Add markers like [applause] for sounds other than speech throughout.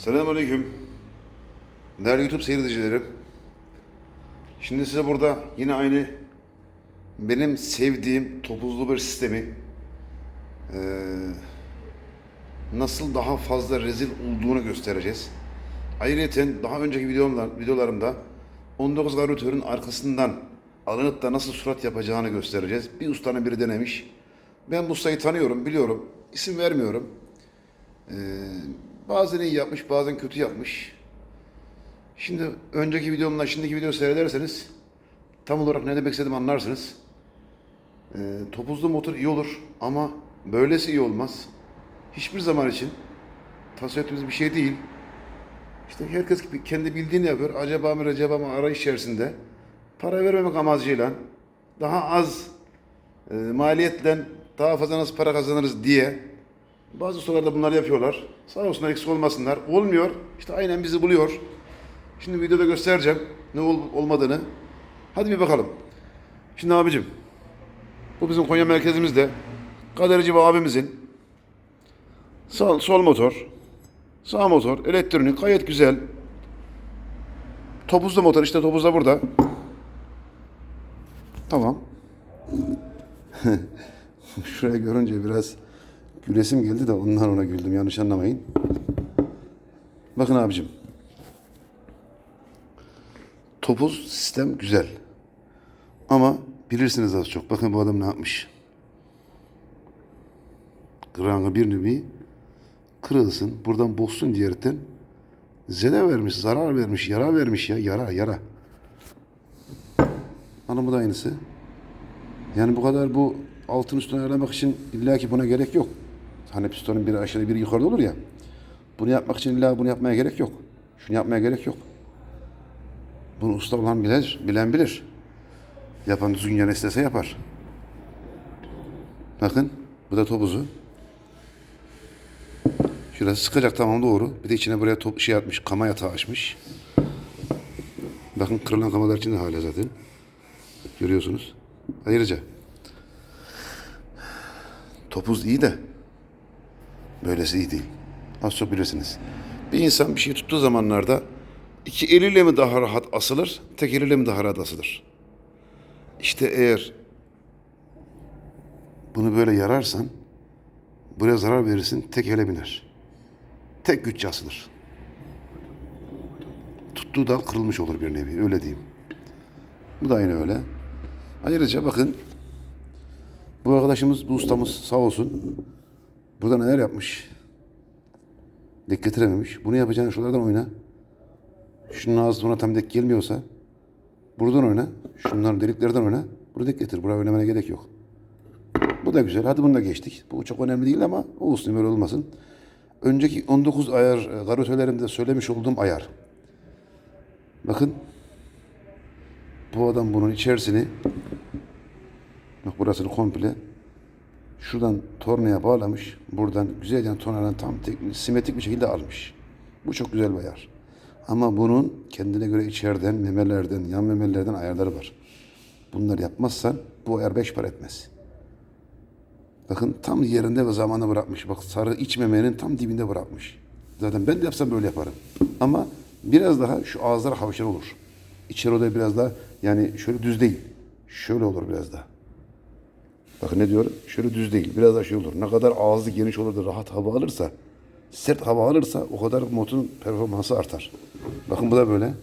Selamünaleyküm. Değerli YouTube seyredicilerim. Şimdi size burada yine aynı benim sevdiğim topuzlu bir sistemi eee, nasıl daha fazla rezil olduğunu göstereceğiz. Ayrıca daha önceki videomlar, videolarımda 19 garnitörün arkasından alınıp da nasıl surat yapacağını göstereceğiz. Bir ustanın biri denemiş. Ben bu ustayı tanıyorum, biliyorum. İsim vermiyorum. Ee, bazen iyi yapmış, bazen kötü yapmış. Şimdi önceki videomla şimdiki videoyu seyrederseniz tam olarak ne demek istediğimi anlarsınız. Ee, topuzlu motor iyi olur ama böylesi iyi olmaz. Hiçbir zaman için tavsiye ettiğimiz bir şey değil. İşte herkes gibi kendi bildiğini yapıyor. Acaba mı acaba mı arayış içerisinde. Para vermemek amacıyla daha az e, maliyetle daha fazla nasıl para kazanırız diye bazı ustalar bunları yapıyorlar. Sağ olsunlar eksik olmasınlar. Olmuyor. İşte aynen bizi buluyor. Şimdi videoda göstereceğim ne ol, olmadığını. Hadi bir bakalım. Şimdi abicim bu bizim Konya merkezimizde Kaderci ve abimizin sağ, sol motor, sağ motor, elektronik gayet güzel. Topuzlu motor işte topuzda burada. Tamam. [laughs] Şuraya görünce biraz gülesim geldi de ondan ona güldüm. Yanlış anlamayın. Bakın abicim. Topuz sistem güzel. Ama bilirsiniz az çok. Bakın bu adam ne yapmış. Kırağını bir nevi kırılsın. Buradan bozsun diyerekten zede vermiş, zarar vermiş, yara vermiş ya. Yara, yara. Hanımı da aynısı. Yani bu kadar bu altın üstüne ayarlamak için illaki buna gerek yok. Hani pistonun biri aşağıda biri yukarıda olur ya. Bunu yapmak için illa bunu yapmaya gerek yok. Şunu yapmaya gerek yok. Bunu usta olan bilir, bilen bilir. Yapan düzgün ne istese yapar. Bakın bu da topuzu. Şurası sıkacak tamam doğru. Bir de içine buraya top şey atmış, kama yatağı açmış. Bakın kırılan kamalar içinde hala zaten. Görüyorsunuz. Ayrıca topuz iyi de böylesi iyi değil. Az çok bilirsiniz. Bir insan bir şey tuttuğu zamanlarda iki eliyle mi daha rahat asılır, tek eliyle mi daha rahat asılır? İşte eğer bunu böyle yararsan buraya zarar verirsin, tek ele biner. Tek güççe asılır. Tuttuğu dal kırılmış olur bir nevi, öyle diyeyim. Bu da aynı öyle. Ayrıca bakın bu arkadaşımız, bu ustamız sağ olsun. Burada neler yapmış? Dek getirememiş. Bunu yapacağını şuralardan oyna. Şunun ağzı ona tam dek gelmiyorsa buradan oyna. Şunların deliklerden oyna. Bunu dek getir. Buraya oynamana gerek yok. Bu da güzel. Hadi bunu da geçtik. Bu çok önemli değil ama olsun böyle olmasın. Önceki 19 ayar e, garotelerimde söylemiş olduğum ayar. Bakın bu adam bunun içerisini bak burasını komple şuradan tornaya bağlamış. Buradan güzelce tornadan tam simetrik bir şekilde almış. Bu çok güzel bir ayar. Ama bunun kendine göre içeriden, memelerden, yan memelerden ayarları var. Bunları yapmazsan bu ayar beş para etmez. Bakın tam yerinde ve zamanında bırakmış. Bak sarı iç memenin tam dibinde bırakmış. Zaten ben de yapsam böyle yaparım. Ama biraz daha şu ağızlar havşar olur. İçeri odaya biraz daha yani şöyle düz değil. Şöyle olur biraz daha. Bakın ne diyor? Şöyle düz değil. Biraz daha şey olur. Ne kadar ağzı geniş olur da rahat hava alırsa, sert hava alırsa o kadar motorun performansı artar. Bakın bu da böyle.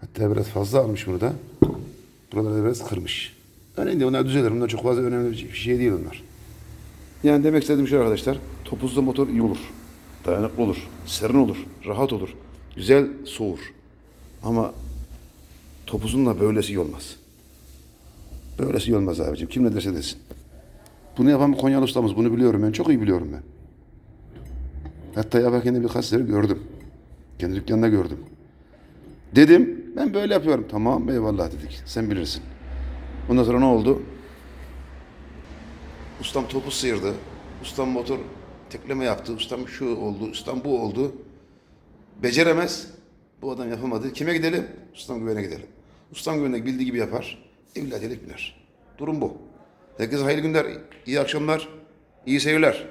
Hatta biraz fazla almış bunu da. Buraları biraz kırmış. Önemli değil. Onlar düzelir. Bunlar çok fazla önemli bir şey değil onlar. Yani demek istediğim şey arkadaşlar. Topuzlu motor iyi olur. Dayanıklı olur. Serin olur. Rahat olur. Güzel soğur. Ama topuzun da böylesi iyi olmaz. Böylesi olmaz abicim. Kim ne derse desin. Bunu yapan bir Konyalı ustamız. Bunu biliyorum ben. Çok iyi biliyorum ben. Hatta yaparken de birkaç sene gördüm. Kendi dükkanında gördüm. Dedim ben böyle yapıyorum. Tamam eyvallah dedik. Sen bilirsin. Ondan sonra ne oldu? Ustam topu sıyırdı. Ustam motor tekleme yaptı. Ustam şu oldu. Ustam bu oldu. Beceremez. Bu adam yapamadı. Kime gidelim? Ustam güvene gidelim. Ustam güvene bildiği gibi yapar. Evlat biner. Durum bu. Herkese hayırlı günler, iyi akşamlar, iyi seyirler.